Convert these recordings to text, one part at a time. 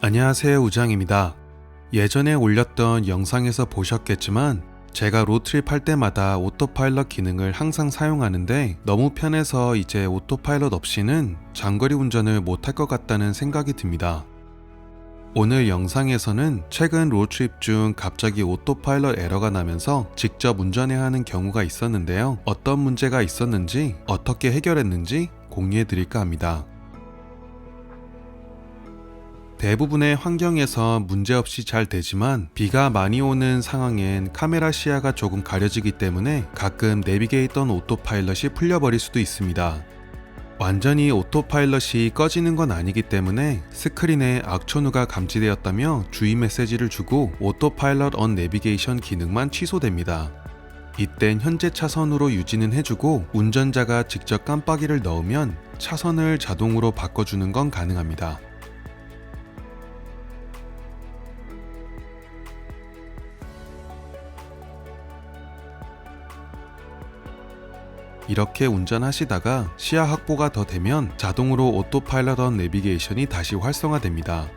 안녕하세요 우장입니다. 예전에 올렸던 영상에서 보셨겠지만 제가 로트립 할 때마다 오토파일럿 기능을 항상 사용하는데 너무 편해서 이제 오토파일럿 없이는 장거리 운전을 못할 것 같다는 생각이 듭니다. 오늘 영상에서는 최근 로드트립 중 갑자기 오토파일럿 에러가 나면서 직접 운전해야 하는 경우가 있었는데요. 어떤 문제가 있었는지 어떻게 해결했는지 공유해 드릴까 합니다. 대부분의 환경에서 문제없이 잘 되지만 비가 많이 오는 상황엔 카메라 시야가 조금 가려지기 때문에 가끔 내비게이션 오토파일럿이 풀려버릴 수도 있습니다. 완전히 오토파일럿이 꺼지는 건 아니기 때문에 스크린에 악천후가 감지되었다며 주의 메시지를 주고 오토파일럿 언 내비게이션 기능만 취소됩니다. 이땐 현재 차선으로 유지는 해주고 운전자가 직접 깜빡이를 넣으면 차선을 자동으로 바꿔주는 건 가능합니다. 이렇게 운전하시다가 시야 확보가 더 되면 자동으로 오토파일럿 언 내비게이션이 다시 활성화됩니다.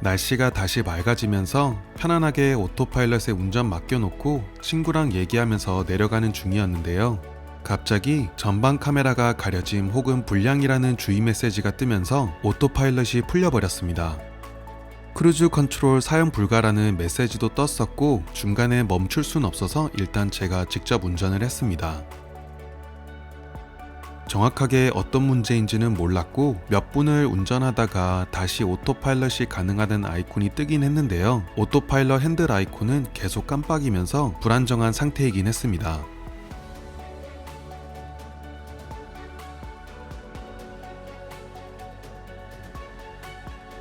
날씨가 다시 맑아지면서 편안하게 오토파일럿에 운전 맡겨놓고 친구랑 얘기하면서 내려가는 중이었는데요. 갑자기 전방 카메라가 가려짐 혹은 불량이라는 주의 메시지가 뜨면서 오토파일럿이 풀려버렸습니다. 크루즈 컨트롤 사용 불가라는 메시지도 떴었고 중간에 멈출 순 없어서 일단 제가 직접 운전을 했습니다. 정확하게 어떤 문제인지는 몰랐고 몇 분을 운전하다가 다시 오토파일럿이 가능하다는 아이콘이 뜨긴 했는데요. 오토파일럿 핸들 아이콘은 계속 깜빡이면서 불안정한 상태이긴 했습니다.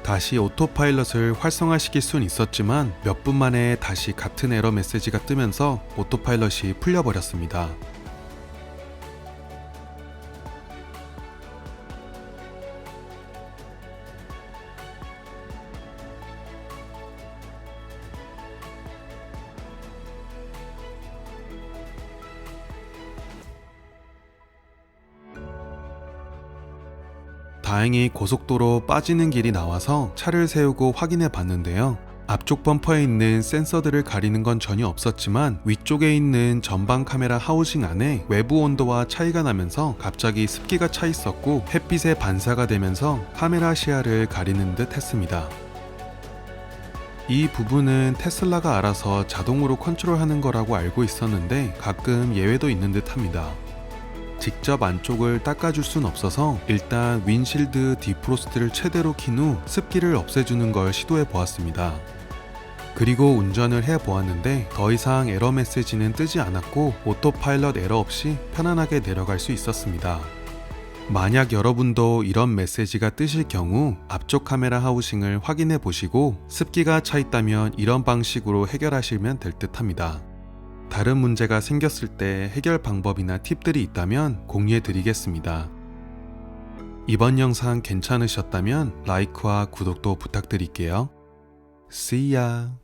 다시 오토파일럿을 활성화시킬 순 있었지만 몇 분 만에 다시 같은 에러 메시지가 뜨면서 오토파일럿이 풀려버렸습니다. 다행히 고속도로 빠지는 길이 나와서 차를 세우고 확인해 봤는데요. 앞쪽 범퍼에 있는 센서들을 가리는 건 전혀 없었지만 위쪽에 있는 전방 카메라 하우싱 안에 외부 온도와 차이가 나면서 갑자기 습기가 차 있었고 햇빛에 반사가 되면서 카메라 시야를 가리는 듯 했습니다. 이 부분은 테슬라가 알아서 자동으로 컨트롤하는 거라고 알고 있었는데 가끔 예외도 있는 듯 합니다. 직접 안쪽을 닦아줄 순 없어서 일단 윈실드 디프로스트를 최대로 킨 후 습기를 없애주는 걸 시도해 보았습니다. 그리고 운전을 해 보았는데 더 이상 에러 메시지는 뜨지 않았고 오토파일럿 에러 없이 편안하게 내려갈 수 있었습니다. 만약 여러분도 이런 메시지가 뜨실 경우 앞쪽 카메라 하우싱을 확인해 보시고 습기가 차 있다면 이런 방식으로 해결하시면 될 듯 합니다. 다른 문제가 생겼을 때 해결 방법이나 팁들이 있다면 공유해 드리겠습니다. 이번 영상 괜찮으셨다면 라이크와 구독도 부탁드릴게요. See ya!